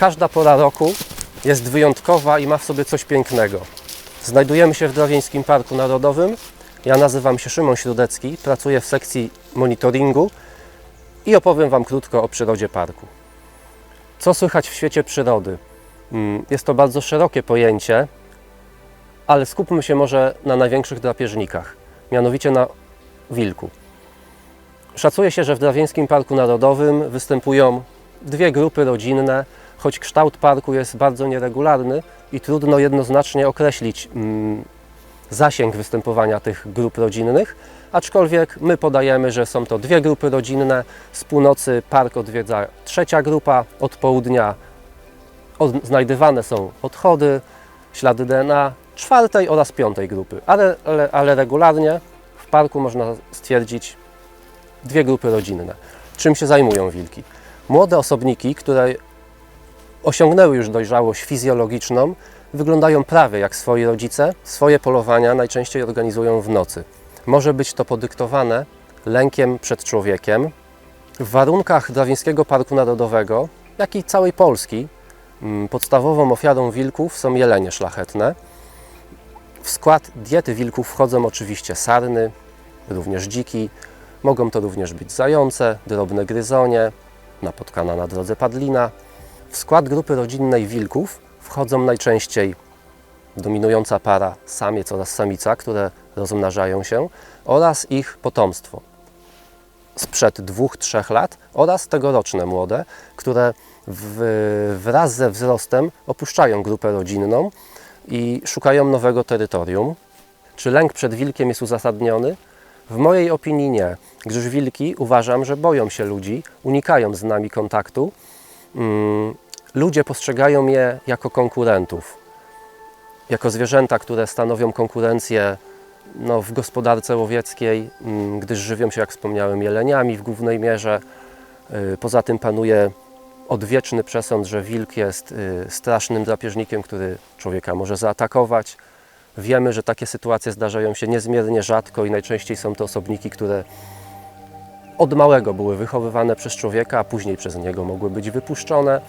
Każda pora roku jest wyjątkowa i ma w sobie coś pięknego. Znajdujemy się w Drawieńskim Parku Narodowym. Ja nazywam się Szymon Śródecki, pracuję w sekcji monitoringu i opowiem Wam krótko o przyrodzie parku. Co słychać w świecie przyrody? Mm, Jest to bardzo szerokie pojęcie, ale skupmy się może na największych drapieżnikach, mianowicie na wilku. Szacuje się, że w Drawieńskim Parku Narodowym występują dwie grupy rodzinne, choć kształt parku jest bardzo nieregularny i trudno jednoznacznie określić mm, zasięg występowania tych grup rodzinnych, aczkolwiek my podajemy, że są to dwie grupy rodzinne. Z północy park odwiedza trzecia grupa, od południa od, znajdywane są odchody, ślady DNA czwartej oraz piątej grupy, ale, ale, ale regularnie w parku można stwierdzić dwie grupy rodzinne. Czym się zajmują wilki? Młode osobniki, które osiągnęły już dojrzałość fizjologiczną, wyglądają prawie jak swoi rodzice. Swoje polowania najczęściej organizują w nocy. Może być to podyktowane lękiem przed człowiekiem. W warunkach Drawieńskiego Parku Narodowego, jak i całej Polski, mm, podstawową ofiarą wilków są jelenie szlachetne. W skład diety wilków wchodzą oczywiście sarny, również dziki. Mogą to również być zające, drobne gryzonie, napotkana na drodze padlina. W skład grupy rodzinnej wilków wchodzą najczęściej dominująca para samiec oraz samica, które rozmnażają się oraz ich potomstwo sprzed dwóch, trzech lat oraz tegoroczne młode, które w, wraz ze wzrostem opuszczają grupę rodzinną i szukają nowego terytorium. Czy lęk przed wilkiem jest uzasadniony? W mojej opinii nie, gdyż wilki uważam, że boją się ludzi, unikają z nami kontaktu. Mm, ludzie postrzegają je jako konkurentów, jako zwierzęta, które stanowią konkurencję no, w gospodarce łowieckiej, mm, gdyż żywią się, jak wspomniałem, jeleniami w głównej mierze. Y, Poza tym panuje odwieczny przesąd, że wilk jest y, strasznym drapieżnikiem, który człowieka może zaatakować. Wiemy, że takie sytuacje zdarzają się niezmiernie rzadko i najczęściej są to osobniki, które od małego były wychowywane przez człowieka, a później przez niego mogły być wypuszczone.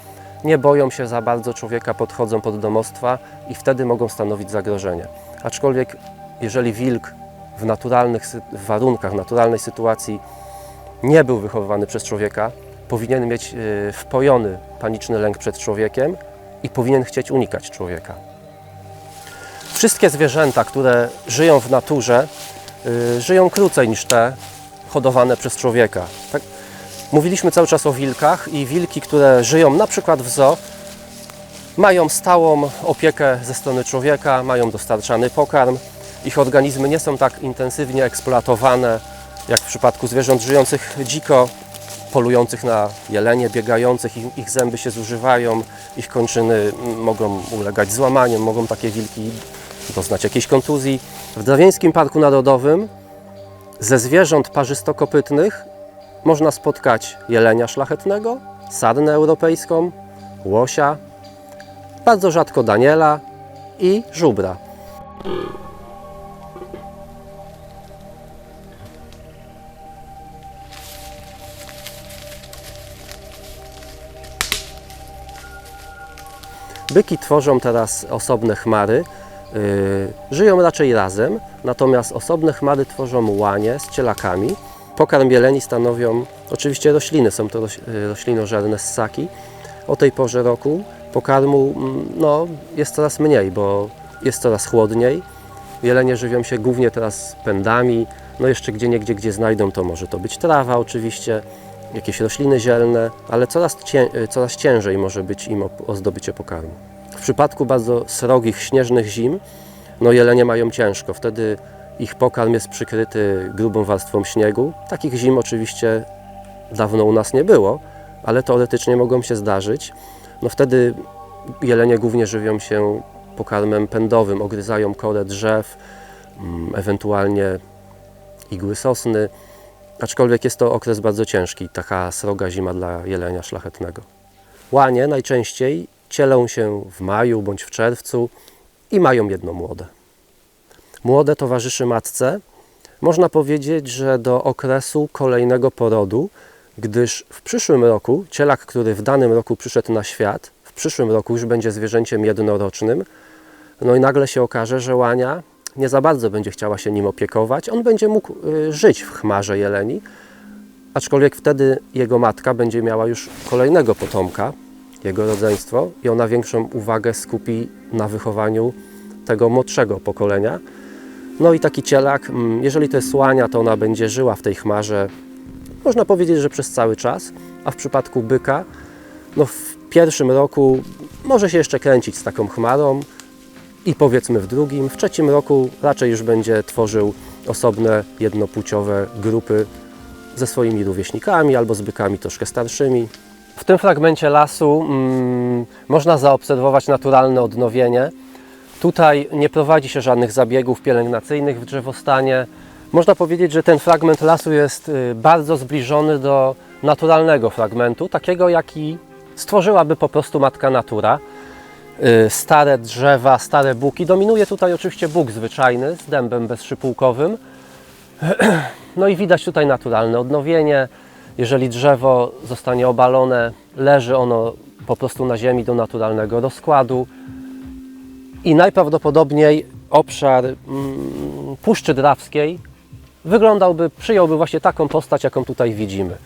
Nie boją się za bardzo człowieka, podchodzą pod domostwa i wtedy mogą stanowić zagrożenie. Aczkolwiek, jeżeli wilk w naturalnych w warunkach, naturalnej sytuacji nie był wychowywany przez człowieka, powinien mieć y, wpojony paniczny lęk przed człowiekiem i powinien chcieć unikać człowieka. Wszystkie zwierzęta, które żyją w naturze, y, żyją krócej niż te hodowane przez człowieka. Tak? Mówiliśmy cały czas o wilkach i wilki, które żyją na przykład w zoo, mają stałą opiekę ze strony człowieka, mają dostarczany pokarm. Ich organizmy nie są tak intensywnie eksploatowane jak w przypadku zwierząt żyjących dziko, polujących na jelenie, biegających. Ich, ich zęby się zużywają, ich kończyny mm, mogą ulegać złamaniom, mogą takie wilki doznać jakiejś kontuzji. W Drawieńskim Parku Narodowym ze zwierząt parzystokopytnych można spotkać jelenia szlachetnego, sarnę europejską, łosia, bardzo rzadko daniela i żubra. Byki tworzą teraz osobne chmary, żyją raczej razem, natomiast osobne chmary tworzą łanie z cielakami. Pokarm jeleni stanowią oczywiście rośliny, są to yy, roślinożerne ssaki. O tej porze roku pokarmu mm, no, jest coraz mniej, bo jest coraz chłodniej. Jelenie żywią się głównie teraz pędami, no jeszcze gdzie niegdzie, gdzie znajdą, to może to być trawa oczywiście, jakieś rośliny zielne, ale coraz, cię, coraz ciężej może być im o, o zdobycie pokarmu. W przypadku bardzo srogich, śnieżnych zim, no jelenie mają ciężko, wtedy ich pokarm jest przykryty grubą warstwą śniegu. Takich zim oczywiście dawno u nas nie było, ale teoretycznie mogą się zdarzyć. No wtedy jelenie głównie żywią się pokarmem pędowym, ogryzają korę drzew, mm, ewentualnie igły sosny, aczkolwiek jest to okres bardzo ciężki, taka sroga zima dla jelenia szlachetnego. Łanie najczęściej cielą się w maju bądź w czerwcu i mają jedno młode. Młode towarzyszy matce. Można powiedzieć, że do okresu kolejnego porodu, gdyż w przyszłym roku cielak, który w danym roku przyszedł na świat, w przyszłym roku już będzie zwierzęciem jednorocznym, no i nagle się okaże, że łania nie za bardzo będzie chciała się nim opiekować. On będzie mógł y, żyć w chmarze jeleni, aczkolwiek wtedy jego matka będzie miała już kolejnego potomka, jego rodzeństwo, i ona większą uwagę skupi na wychowaniu tego młodszego pokolenia. No i taki cielak, mm, jeżeli to jest łania, to ona będzie żyła w tej chmarze, można powiedzieć, że przez cały czas, a w przypadku byka, no w pierwszym roku może się jeszcze kręcić z taką chmarą i powiedzmy w drugim, w trzecim roku raczej już będzie tworzył osobne jednopłciowe grupy ze swoimi rówieśnikami albo z bykami troszkę starszymi. W tym fragmencie lasu mm, można zaobserwować naturalne odnowienie. Tutaj nie prowadzi się żadnych zabiegów pielęgnacyjnych w drzewostanie. Można powiedzieć, że ten fragment lasu jest y, bardzo zbliżony do naturalnego fragmentu, takiego jaki stworzyłaby po prostu matka natura. Y, Stare drzewa, stare buki. Dominuje tutaj oczywiście bóg zwyczajny z dębem bezszypułkowym. No i widać tutaj naturalne odnowienie. Jeżeli drzewo zostanie obalone, leży ono po prostu na ziemi do naturalnego rozkładu. I najprawdopodobniej obszar mm, Puszczy Drawskiej wyglądałby, przyjąłby właśnie taką postać, jaką tutaj widzimy.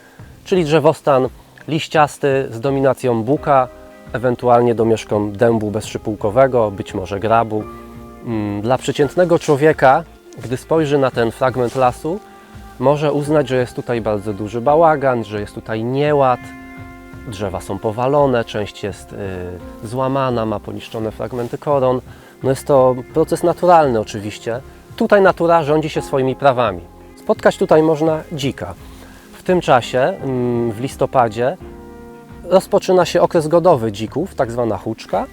Czyli drzewostan liściasty z dominacją buka, ewentualnie domieszką dębu bezszypułkowego, być może grabu. Mm, Dla przeciętnego człowieka, gdy spojrzy na ten fragment lasu, może uznać, że jest tutaj bardzo duży bałagan, że jest tutaj nieład, drzewa są powalone, część jest y, złamana, ma poniszczone fragmenty koron. No jest to proces naturalny oczywiście. Tutaj natura rządzi się swoimi prawami. Spotkać tutaj można dzika. W tym czasie, mm, w listopadzie, rozpoczyna się okres godowy dzików, tak zwana huczka.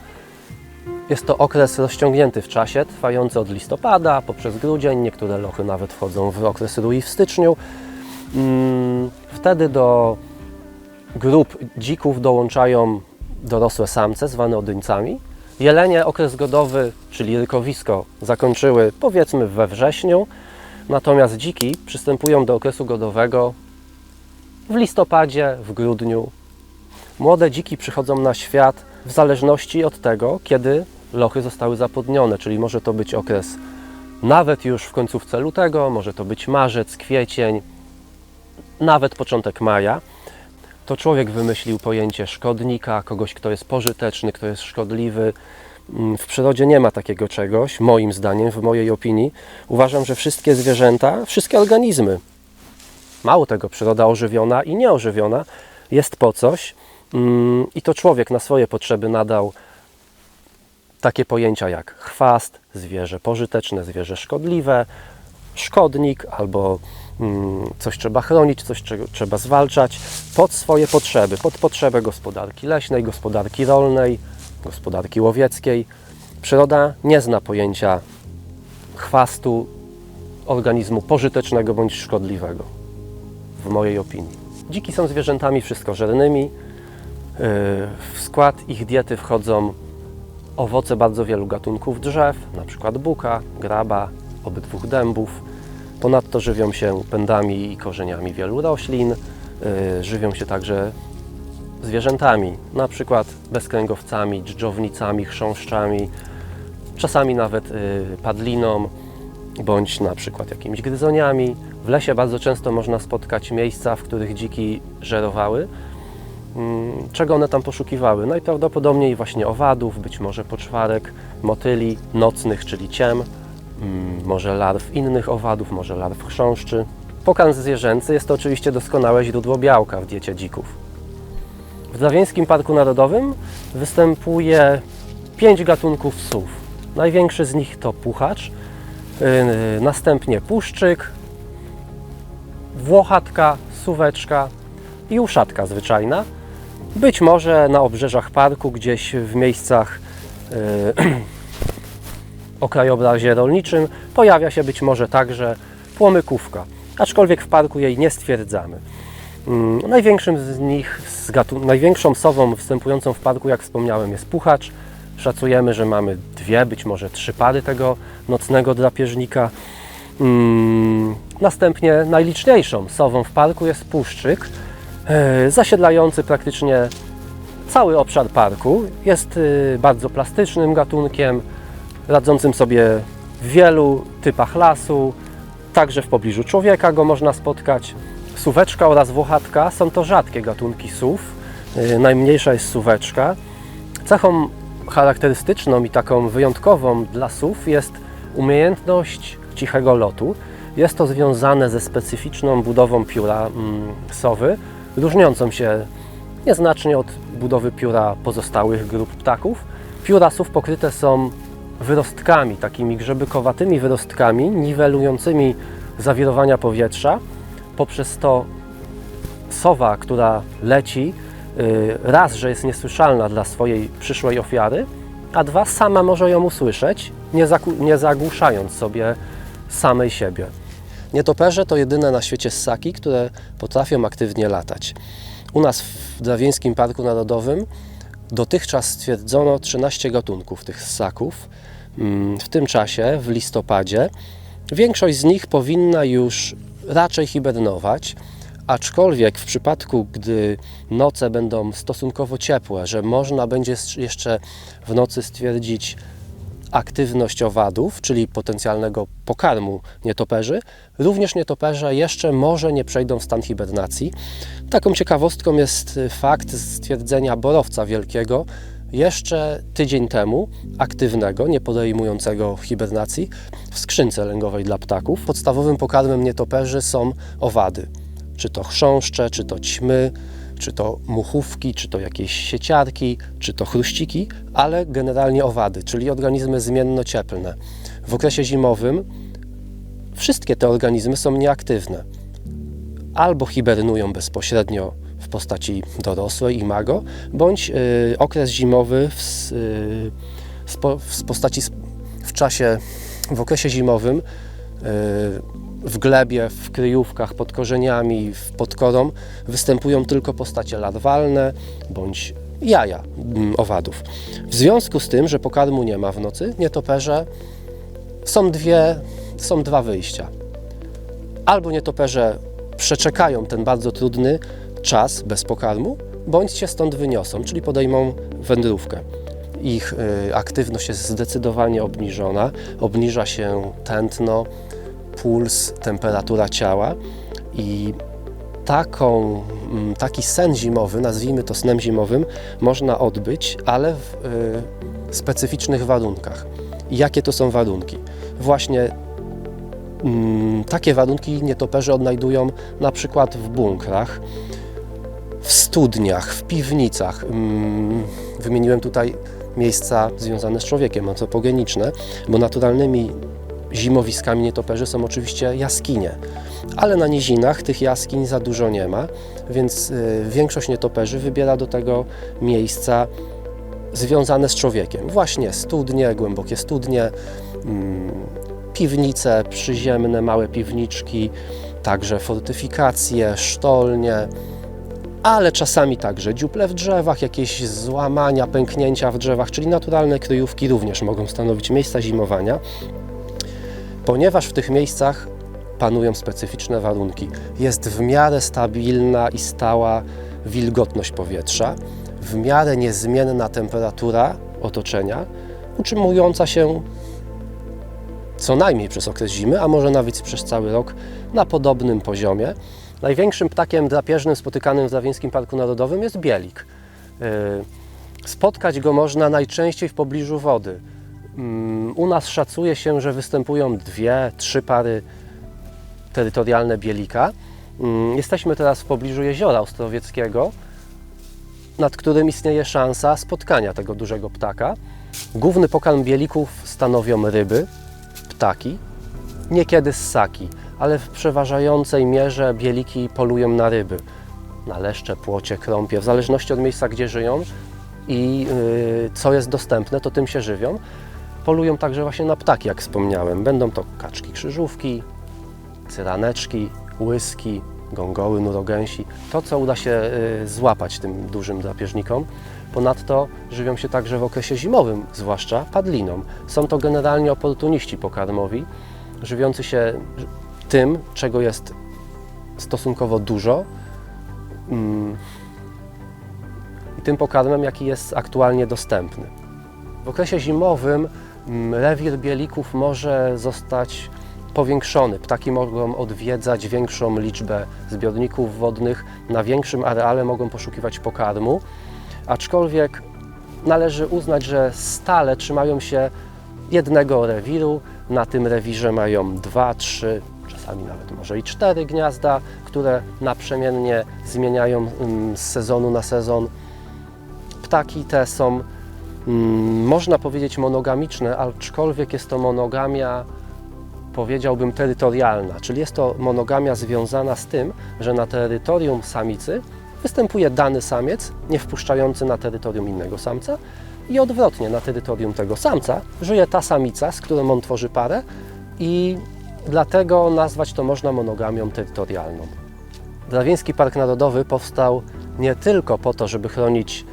Jest to okres rozciągnięty w czasie, trwający od listopada poprzez grudzień. Niektóre lochy nawet wchodzą w okres rui w styczniu. Mm, Wtedy do grup dzików dołączają dorosłe samce, zwane odyńcami. Jelenie okres godowy, czyli rykowisko, zakończyły powiedzmy we wrześniu, natomiast dziki przystępują do okresu godowego w listopadzie, w grudniu. Młode dziki przychodzą na świat w zależności od tego, kiedy lochy zostały zapodnione, czyli może to być okres nawet już w końcówce lutego, może to być marzec, kwiecień, nawet początek maja to człowiek wymyślił pojęcie szkodnika, kogoś, kto jest pożyteczny, kto jest szkodliwy. Mm, W przyrodzie nie ma takiego czegoś, moim zdaniem, w mojej opinii. Uważam, że wszystkie zwierzęta, wszystkie organizmy, mało tego, przyroda ożywiona i nieożywiona jest po coś. Mm, I to człowiek na swoje potrzeby nadał takie pojęcia jak chwast, zwierzę pożyteczne, zwierzę szkodliwe, szkodnik albo mm, coś trzeba chronić, coś trzeba zwalczać pod swoje potrzeby, pod potrzebę gospodarki leśnej, gospodarki rolnej, gospodarki łowieckiej. Przyroda nie zna pojęcia chwastu organizmu pożytecznego bądź szkodliwego, w mojej opinii. Dziki są zwierzętami wszystkożernymi. Yy, W skład ich diety wchodzą owoce bardzo wielu gatunków drzew, np. buka, graba, obydwu dębów. Ponadto żywią się pędami i korzeniami wielu roślin. Yy, Żywią się także zwierzętami, np. bezkręgowcami, dżdżownicami, chrząszczami, czasami nawet yy, padliną, bądź na przykład jakimiś gryzoniami. W lesie bardzo często można spotkać miejsca, w których dziki żerowały. Mm, Czego one tam poszukiwały? Najprawdopodobniej właśnie owadów, być może poczwarek, motyli nocnych, czyli ciem, mm, może larw innych owadów, może larw chrząszczy. Pokarm zwierzęcy jest to oczywiście doskonałe źródło białka w diecie dzików. W Drawieńskim Parku Narodowym występuje pięć gatunków sów. Największy z nich to puchacz, yy, następnie puszczyk, włochatka, suweczka i uszatka zwyczajna. Być może na obrzeżach parku, gdzieś w miejscach yy, o krajobrazie rolniczym pojawia się być może także płomykówka, aczkolwiek w parku jej nie stwierdzamy. Mm, Największym z nich, z największą sową występującą w parku, jak wspomniałem, jest puchacz. Szacujemy, że mamy dwie, być może trzy pary tego nocnego drapieżnika. Mm, Następnie najliczniejszą sową w parku jest puszczyk, e, zasiedlający praktycznie Cały obszar parku jest y, bardzo plastycznym gatunkiem, radzącym sobie w wielu typach lasu, także w pobliżu człowieka go można spotkać. Suweczka oraz włochatka są to rzadkie gatunki sów. Y, Najmniejsza jest suweczka. Cechą charakterystyczną i taką wyjątkową dla sów jest umiejętność cichego lotu. Jest to związane ze specyficzną budową pióra mm, sowy, różniącą się nieznacznie od budowy pióra pozostałych grup ptaków. Pióra sów pokryte są wyrostkami, takimi grzebykowatymi wyrostkami, niwelującymi zawirowania powietrza. Poprzez to sowa, która leci, y, raz, że jest niesłyszalna dla swojej przyszłej ofiary, a dwa, sama może ją usłyszeć, nie, zagłuszając sobie samej siebie. Nietoperze to jedyne na świecie ssaki, które potrafią aktywnie latać. U nas w Drawieńskim Parku Narodowym dotychczas stwierdzono 13 gatunków tych ssaków. Mm, W tym czasie, w listopadzie, większość z nich powinna już raczej hibernować, aczkolwiek w przypadku, gdy noce będą stosunkowo ciepłe, że można będzie jeszcze w nocy stwierdzić aktywność owadów, czyli potencjalnego pokarmu nietoperzy, również nietoperze jeszcze może nie przejdą w stan hibernacji. Taką ciekawostką jest fakt stwierdzenia borowca wielkiego jeszcze tydzień temu, aktywnego, nie podejmującego hibernacji, w skrzynce lęgowej dla ptaków. Podstawowym pokarmem nietoperzy są owady. Czy to chrząszcze, czy to ćmy, czy to muchówki, czy to jakieś sieciarki, czy to chruściki, ale generalnie owady, czyli organizmy zmienno-cieplne. W okresie zimowym wszystkie te organizmy są nieaktywne. Albo hibernują bezpośrednio w postaci dorosłej imago, bądź y, okres zimowy w, y, w postaci w czasie, w okresie zimowym y, w glebie, w kryjówkach, pod korzeniami, pod korą występują tylko postacie larwalne bądź jaja mm, owadów. W związku z tym, że pokarmu nie ma w nocy, nietoperze są, dwie, są dwa wyjścia. Albo nietoperze przeczekają ten bardzo trudny czas bez pokarmu, bądź się stąd wyniosą, czyli podejmą wędrówkę. Ich y, aktywność jest zdecydowanie obniżona, obniża się tętno, puls, temperatura ciała i taką, mm, taki sen zimowy, nazwijmy to snem zimowym, można odbyć, ale w y, specyficznych warunkach. I jakie to są warunki? Właśnie mm, takie warunki nietoperze odnajdują na przykład w bunkrach, w studniach, w piwnicach. Mm, Wymieniłem tutaj miejsca związane z człowiekiem, antropogeniczne, bo naturalnymi zimowiskami nietoperzy są oczywiście jaskinie, ale na nizinach tych jaskiń za dużo nie ma, więc y, większość nietoperzy wybiera do tego miejsca związane z człowiekiem. Właśnie studnie, głębokie studnie, mm, piwnice przyziemne, małe piwniczki, także fortyfikacje, sztolnie, ale czasami także dziuple w drzewach, jakieś złamania, pęknięcia w drzewach, czyli naturalne kryjówki również mogą stanowić miejsca zimowania, ponieważ w tych miejscach panują specyficzne warunki. Jest w miarę stabilna i stała wilgotność powietrza, w miarę niezmienna temperatura otoczenia, utrzymująca się co najmniej przez okres zimy, a może nawet przez cały rok na podobnym poziomie. Największym ptakiem drapieżnym spotykanym w Drawieńskim Parku Narodowym jest bielik. Yy, Spotkać go można najczęściej w pobliżu wody. Mm, U nas szacuje się, że występują dwie, trzy pary terytorialne bielika. Mm, Jesteśmy teraz w pobliżu jeziora Ostrowieckiego, nad którym istnieje szansa spotkania tego dużego ptaka. Główny pokarm bielików stanowią ryby, ptaki, niekiedy ssaki, ale w przeważającej mierze bieliki polują na ryby, na leszcze, płocie, krąpie, w zależności od miejsca, gdzie żyją i yy, co jest dostępne, to tym się żywią. Polują także właśnie na ptaki, jak wspomniałem. Będą to kaczki krzyżówki, cyraneczki, łyski, gongoły, nurogęsi. To, co uda się y, złapać tym dużym drapieżnikom. Ponadto żywią się także w okresie zimowym, zwłaszcza padliną. Są to generalnie oportuniści pokarmowi, żywiący się tym, czego jest stosunkowo dużo. Mm, tym pokarmem, jaki jest aktualnie dostępny. W okresie zimowym rewir bielików może zostać powiększony. Ptaki mogą odwiedzać większą liczbę zbiorników wodnych, na większym areale mogą poszukiwać pokarmu, aczkolwiek należy uznać, że stale trzymają się jednego rewiru. Na tym rewirze mają dwa, trzy, czasami nawet może i cztery gniazda, które naprzemiennie zmieniają mm, z sezonu na sezon. Ptaki te są, mm, można powiedzieć, monogamiczne, aczkolwiek jest to monogamia, powiedziałbym, terytorialna, czyli jest to monogamia związana z tym, że na terytorium samicy występuje dany samiec, nie wpuszczający na terytorium innego samca i odwrotnie, na terytorium tego samca żyje ta samica, z którą on tworzy parę i dlatego nazwać to można monogamią terytorialną. Drawieński Park Narodowy powstał nie tylko po to, żeby chronić mm,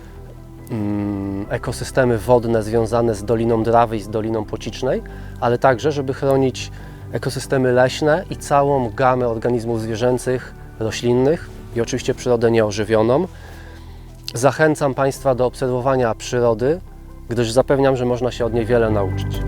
ekosystemy wodne związane z Doliną Drawy i z Doliną Pocicznej, ale także, żeby chronić ekosystemy leśne i całą gamę organizmów zwierzęcych, roślinnych i oczywiście przyrodę nieożywioną. Zachęcam Państwa do obserwowania przyrody, gdyż zapewniam, że można się od niej wiele nauczyć.